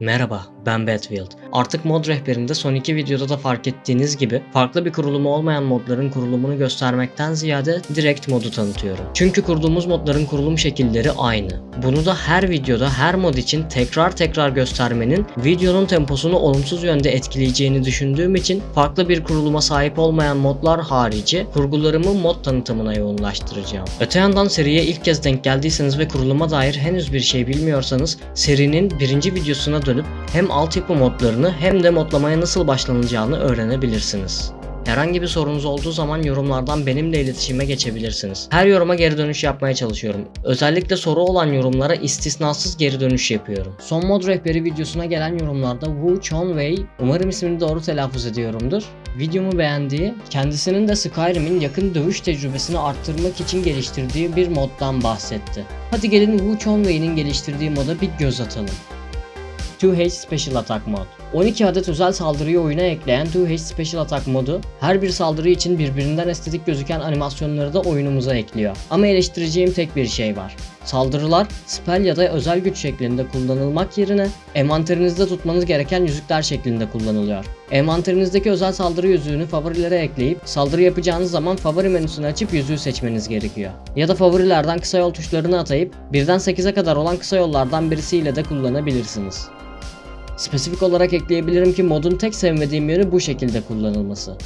Merhaba, ben Batfield. Artık mod rehberinde son iki videoda da fark ettiğiniz gibi farklı bir kurulumu olmayan modların kurulumunu göstermekten ziyade direkt modu tanıtıyorum. Çünkü kurduğumuz modların kurulum şekilleri aynı. Bunu da her videoda her mod için tekrar tekrar göstermenin videonun temposunu olumsuz yönde etkileyeceğini düşündüğüm için farklı bir kuruluma sahip olmayan modlar harici kurgularımı mod tanıtımına yoğunlaştıracağım. Öte yandan seriye ilk kez denk geldiyseniz ve kuruluma dair henüz bir şey bilmiyorsanız serinin birinci videosuna dönüp hem altyapı modlarını hem de modlamaya nasıl başlanacağını öğrenebilirsiniz. Herhangi bir sorunuz olduğu zaman yorumlardan benimle iletişime geçebilirsiniz. Her yoruma geri dönüş yapmaya çalışıyorum. Özellikle soru olan yorumlara istisnasız geri dönüş yapıyorum. Son mod rehberi videosuna gelen yorumlarda Wu Chonwei, umarım ismini doğru telaffuz ediyorumdur. Videomu beğendiği, kendisinin de Skyrim'in yakın dövüş tecrübesini arttırmak için geliştirdiği bir moddan bahsetti. Hadi gelin Wu Chonwei'nin geliştirdiği moda bir göz atalım. 2H Special Attack Mod 12 adet özel saldırıyı oyuna ekleyen 2H Special Attack modu her bir saldırı için birbirinden estetik gözüken animasyonları da oyunumuza ekliyor. Ama eleştireceğim tek bir şey var. Saldırılar spell ya da özel güç şeklinde kullanılmak yerine envanterinizde tutmanız gereken yüzükler şeklinde kullanılıyor. Envanterinizdeki özel saldırı yüzüğünü favorilere ekleyip saldırı yapacağınız zaman favori menüsünü açıp yüzüğü seçmeniz gerekiyor. Ya da favorilerden kısa yol tuşlarını atayıp birden 8'e kadar olan kısa yollardan birisiyle de kullanabilirsiniz. Spesifik olarak ekleyebilirim ki modun tek sevmediğim yönü bu şekilde kullanılması.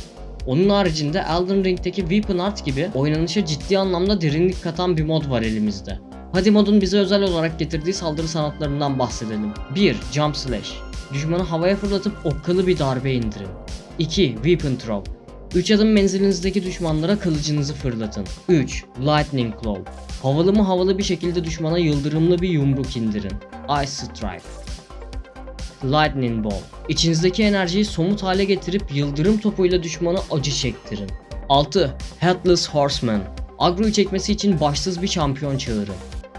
Onun haricinde Elden Ring'deki Weapon Art gibi oynanışa ciddi anlamda derinlik katan bir mod var elimizde. Hadi modun bize özel olarak getirdiği saldırı sanatlarından bahsedelim. 1. Jump Slash Düşmanı havaya fırlatıp okkalı bir darbe indirin. 2. Weapon Throw 3 adım menzilinizdeki düşmanlara kılıcınızı fırlatın. 3. Lightning Claw Havalı mı havalı bir şekilde düşmana yıldırımlı bir yumruk indirin. Ice Strike Lightning Ball. İçinizdeki enerjiyi somut hale getirip yıldırım topuyla düşmana acı çektirin. 6. Headless Horseman. Agro'yu çekmesi için başsız bir şampiyon çağırın.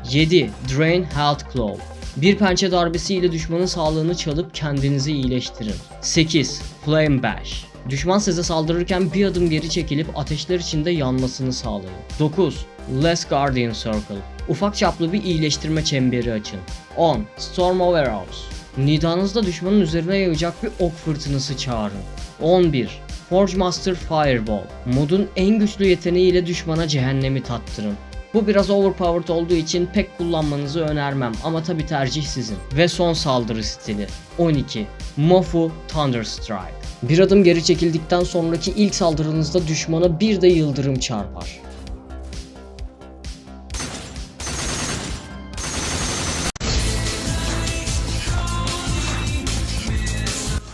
7. Drain Health Claw. Bir pençe darbesi ile düşmanın sağlığını çalıp kendinizi iyileştirin. 8. Flame Bash. Düşman size saldırırken bir adım geri çekilip ateşler içinde yanmasını sağlayın. 9. Less Guardian Circle. Ufak çaplı bir iyileştirme çemberi açın. 10. Storm Overhouse. Nidanızda düşmanın üzerine yayacak bir ok fırtınası çağırın. 11. Forge Master Fireball. Modun en güçlü yeteneğiyle düşmana cehennemi tattırın. Bu biraz overpowered olduğu için pek kullanmanızı önermem ama tabi tercih sizin. Ve son saldırı stili. 12. Mofu Thunderstrike. Bir adım geri çekildikten sonraki ilk saldırınızda düşmana bir de yıldırım çarpar.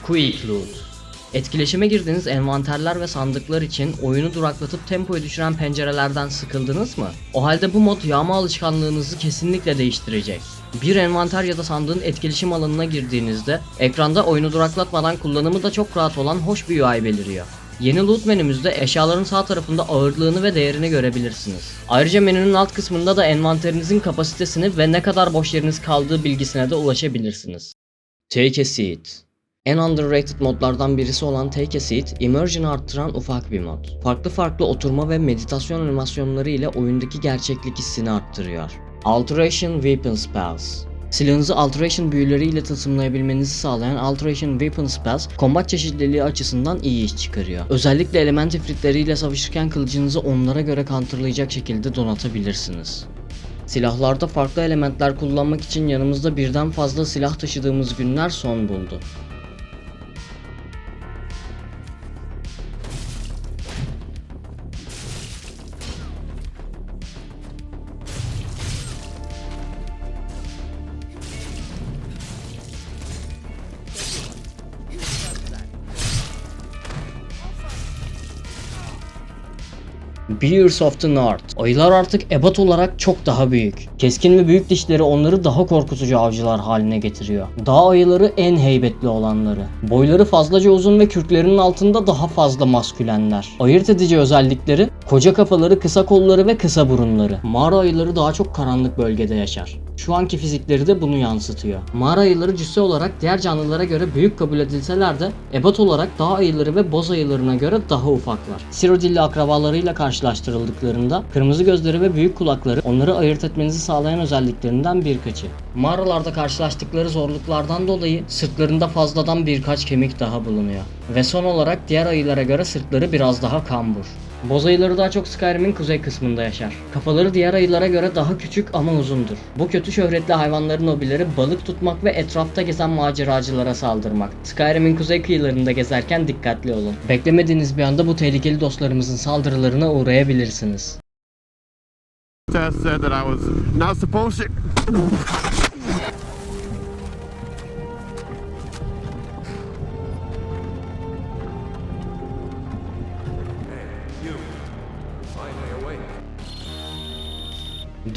Quick Loot Etkileşime girdiğiniz envanterler ve sandıklar için oyunu duraklatıp tempoyu düşüren pencerelerden sıkıldınız mı? O halde bu mod yağma alışkanlığınızı kesinlikle değiştirecek. Bir envanter ya da sandığın etkileşim alanına girdiğinizde ekranda oyunu duraklatmadan kullanımı da çok rahat olan hoş bir UI beliriyor. Yeni loot menümüzde eşyaların sağ tarafında ağırlığını ve değerini görebilirsiniz. Ayrıca menünün alt kısmında da envanterinizin kapasitesini ve ne kadar boş yeriniz kaldığı bilgisine de ulaşabilirsiniz. Take a seat. En underrated modlardan birisi olan Take a Seat, immersion'ı arttıran ufak bir mod. Farklı farklı oturma ve meditasyon animasyonları ile oyundaki gerçeklik hissini arttırıyor. Alteration Weapon Spells Silahınızı Alteration büyüleriyle tılsımlayabilmenizi sağlayan Alteration Weapon Spells, kombat çeşitliliği açısından iyi iş çıkarıyor. Özellikle element ifritleriyle savaşırken kılıcınızı onlara göre counterlayacak şekilde donatabilirsiniz. Silahlarda farklı elementler kullanmak için yanımızda birden fazla silah taşıdığımız günler son buldu. Bears of the North. Ayılar artık ebat olarak çok daha büyük. Keskin ve büyük dişleri onları daha korkutucu avcılar haline getiriyor. Dağ ayıları en heybetli olanları. Boyları fazlaca uzun ve kürklerinin altında daha fazla maskülenler. Ayırt edici özellikleri koca kafaları, kısa kolları ve kısa burunları. Mağara ayıları daha çok karanlık bölgede yaşar. Şu anki fizikleri de bunu yansıtıyor. Mağara ayıları cüsse olarak diğer canlılara göre büyük kabul edilseler de ebat olarak dağ ayıları ve boz ayılarına göre daha ufaklar. Sirodilli akrabalarıyla karşılaştırıldıklarında kırmızı gözleri ve büyük kulakları onları ayırt etmenizi sağlayan özelliklerinden birkaçı. Mağaralarda karşılaştıkları zorluklardan dolayı sırtlarında fazladan birkaç kemik daha bulunuyor. Ve son olarak diğer ayılara göre sırtları biraz daha kambur. Boz ayıları daha çok Skyrim'in kuzey kısmında yaşar. Kafaları diğer ayılara göre daha küçük ama uzundur. Bu kötü şöhretli hayvanların hobileri balık tutmak ve etrafta gezen maceracılara saldırmak. Skyrim'in kuzey kıyılarında gezerken dikkatli olun. Beklemediğiniz bir anda bu tehlikeli dostlarımızın saldırılarına uğrayabilirsiniz.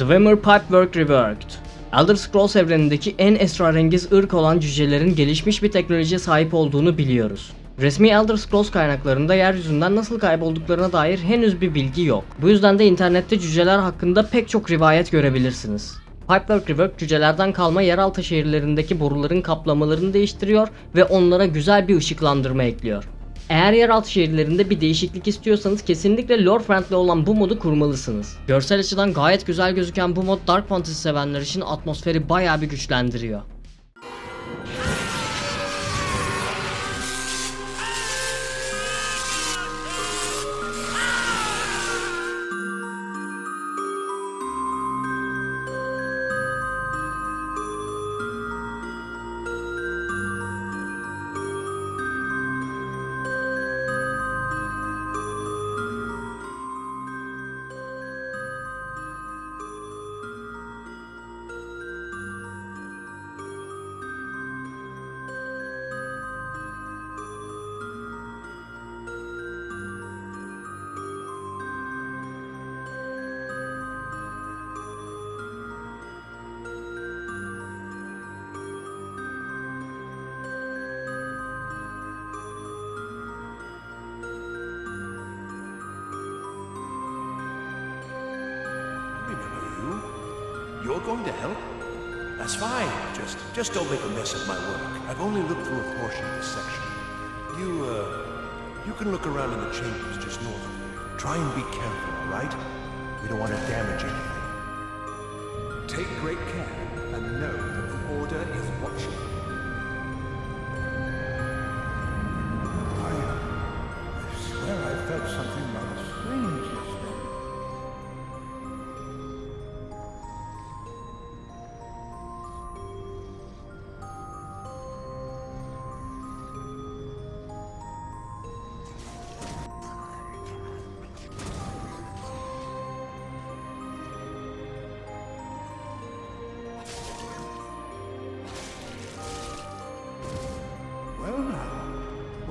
Dwemer Pipework Reworked Elder Scrolls evrenindeki en esrarengiz ırk olan cücelerin gelişmiş bir teknolojiye sahip olduğunu biliyoruz. Resmi Elder Scrolls kaynaklarında yeryüzünden nasıl kaybolduklarına dair henüz bir bilgi yok. Bu yüzden de internette cüceler hakkında pek çok rivayet görebilirsiniz. Pipework Rework cücelerden kalma yeraltı şehirlerindeki boruların kaplamalarını değiştiriyor ve onlara güzel bir ışıklandırma ekliyor. Eğer yeraltı şehirlerinde bir değişiklik istiyorsanız kesinlikle lore friendly olan bu modu kurmalısınız. Görsel açıdan gayet güzel gözüken bu mod Dark Fantasy sevenler için atmosferi bayağı bir güçlendiriyor. You're going to help? That's fine. Just just don't make a mess of my work. I've only looked through a portion of this section. You uh you can look around in the chambers just north of here. Try and be careful, all right? We don't want to damage anything. Take great care and know that the order is watching.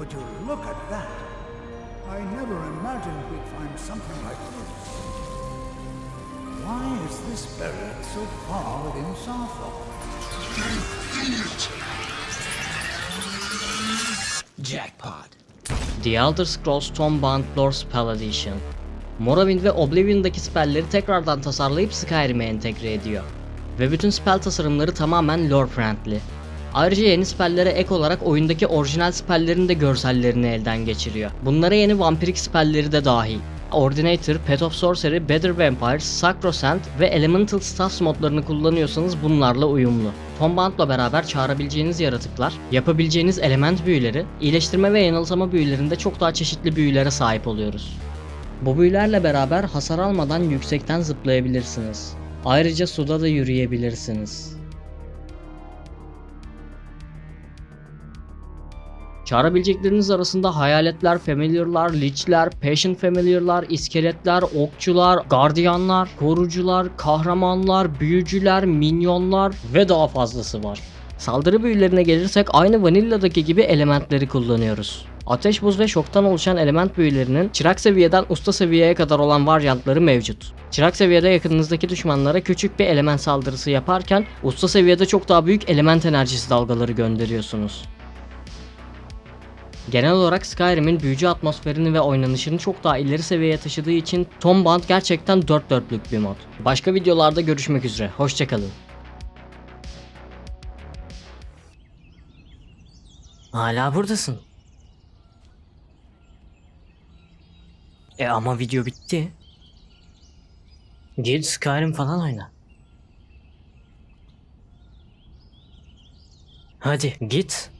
Would you look at that? I never imagined we'd find something like this. Why is this buried so far within Sarthor? The Elder Scrolls Tombound Lore Spell Edition Morrowind ve Oblivion'daki spellleri tekrardan tasarlayıp Skyrim'e entegre ediyor. Ve bütün spell tasarımları tamamen lore friendly. Ayrıca yeni spellere ek olarak oyundaki orijinal spelllerin de görsellerini elden geçiriyor. Bunlara yeni vampirik spellleri de dahil. Ordinator, Pet of Sorcery, Better Vampire, Sacrosanct ve Elemental Staffs modlarını kullanıyorsanız bunlarla uyumlu. Tomband'la beraber çağırabileceğiniz yaratıklar, yapabileceğiniz element büyüleri, iyileştirme ve yanılsama büyülerinde çok daha çeşitli büyülere sahip oluyoruz. Bu büyülerle beraber hasar almadan yüksekten zıplayabilirsiniz. Ayrıca suda da yürüyebilirsiniz. Çağırabilecekleriniz arasında hayaletler, familiarlar, lichler, passion familiarlar, iskeletler, okçular, gardiyanlar, korucular, kahramanlar, büyücüler, minyonlar ve daha fazlası var. Saldırı büyülerine gelirsek aynı Vanilla'daki gibi elementleri kullanıyoruz. Ateş, buz ve şoktan oluşan element büyülerinin çırak seviyeden usta seviyeye kadar olan varyantları mevcut. Çırak seviyede yakınınızdaki düşmanlara küçük bir element saldırısı yaparken usta seviyede çok daha büyük element enerjisi dalgaları gönderiyorsunuz. Genel olarak Skyrim'in büyücü atmosferini ve oynanışını çok daha ileri seviyeye taşıdığı için Tombant gerçekten dört dörtlük bir mod. Başka videolarda görüşmek üzere, hoşçakalın. Hala buradasın. E ama video bitti. Git Skyrim falan oyna. Hadi git.